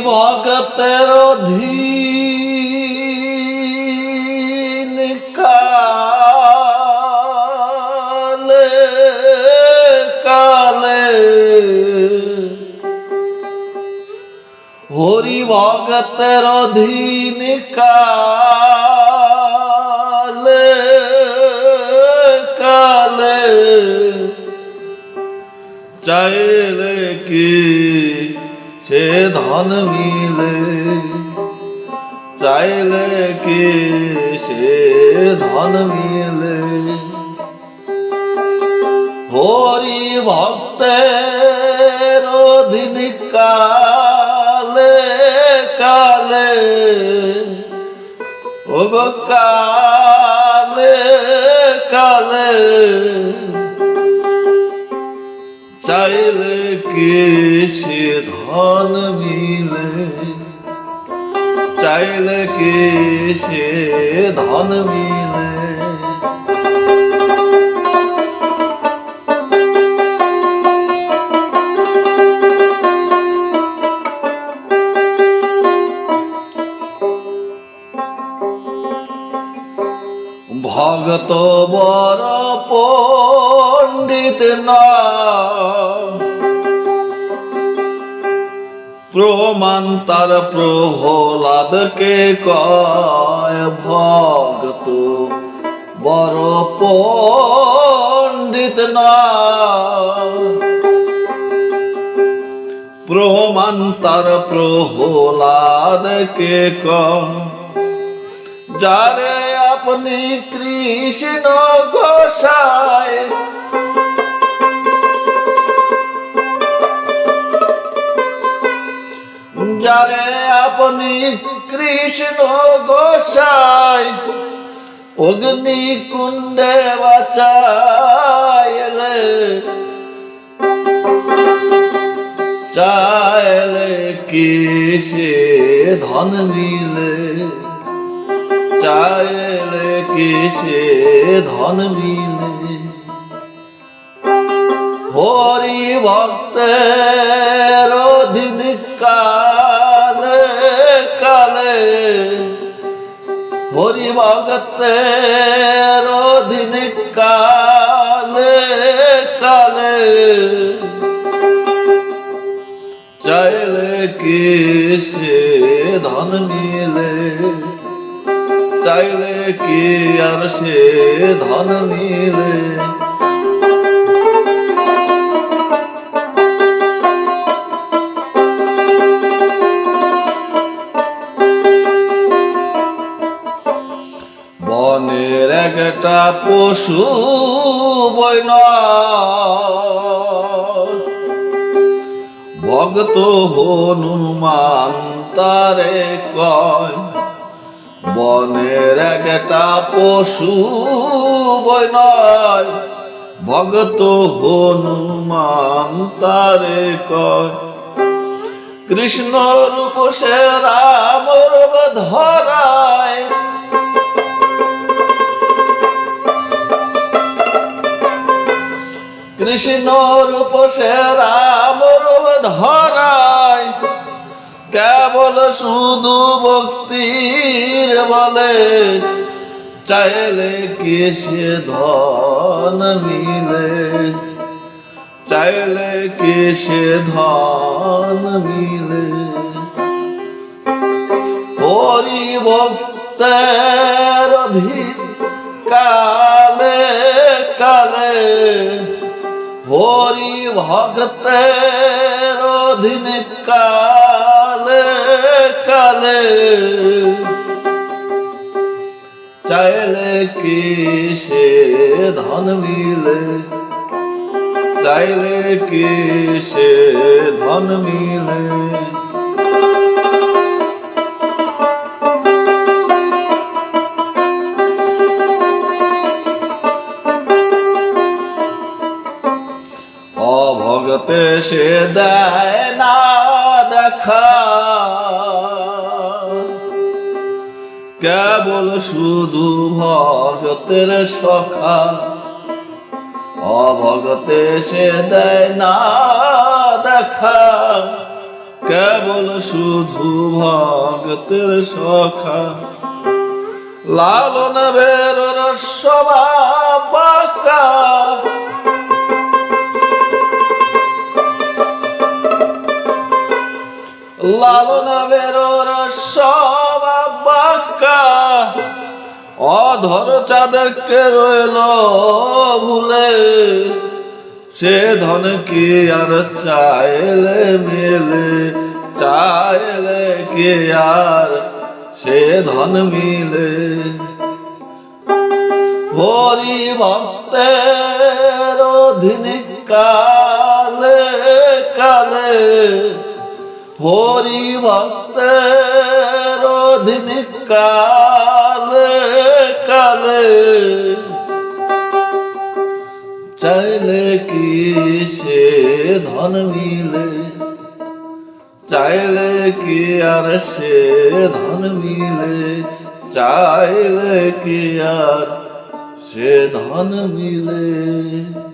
ভগতের অধীন কালে কালে। হরি ভগতের অধীন কালে কালে। চাইলে কি সে ধন মিলে, চাইলে কি সে ধন মিলে? হরি ভক্তের অধীন কালে কালে ও কালে কালে চাইলে কি সে ধন মিলে? চাইলে কি সে ধন মিলে? ভগত বর পণ্ডিত না প্রমাণ তার প্রহ্লাদকে কয়, ভগত, বড় পণ্ডিত না প্রমাণ তার প্রহ্লাদকে কয় যারে আপনি কৃষ্ণ গোসায় যারে আপনি কৃষ্ণ গোসাই, অগ্নি কুণ্ডে বাঁচাইলে, চাইলে কি সে ধন মিলে, চাইলে কি সে ধন মিলে। হরি ভক্তের অধীন হরি ভক্তের অধীন কালে কালে। চাইলে কি সে ধন নিলে? চাইলে কি আর সে ধন মিলে একটা পশু বইন ভক্ত হনুমান তারে কয়, বনের একটা পশু বইনয় ভক্ত হনুমান তারে কয়, কৃষ্ণ রূপ সে রাম ধরায় কৃষ্ণ রূপ সে রাম রূপ ধরায় কেবল শুধু ভক্তির বলে চাইলে কে সে ধন মিলে? চাইলে কি সে ধন মিলে? হরি ভক্তের কালে কালে হরি ভক্তের অধীন কালে কালে। চাইলে কি সে ধন মিলে? চাইলে কি সে ধন মিলে? অভগতে সে দেয় না দেখা। কেবল শুধু ভগতের সখা। অভগতে সে দেয় না দেখা। কেবল শুধু ভগতের সখা। লালন বের রসবা বাঁকা লালন বের রসবা বাঁকা অধর চাঁদকে রইল ভুলে। সে ধন কি আর চাইলে মেলে? চাইলে কে আর সে ধন মিলে? হরি ভক্তের অধীন কালে কালে হরি ভক্তের অধীন কালে কালে। চাইলে কি সে ধন মিলে? চাইলে কি আর সে ধন মিলে? চাইলে কি আর সে ধন মিলে?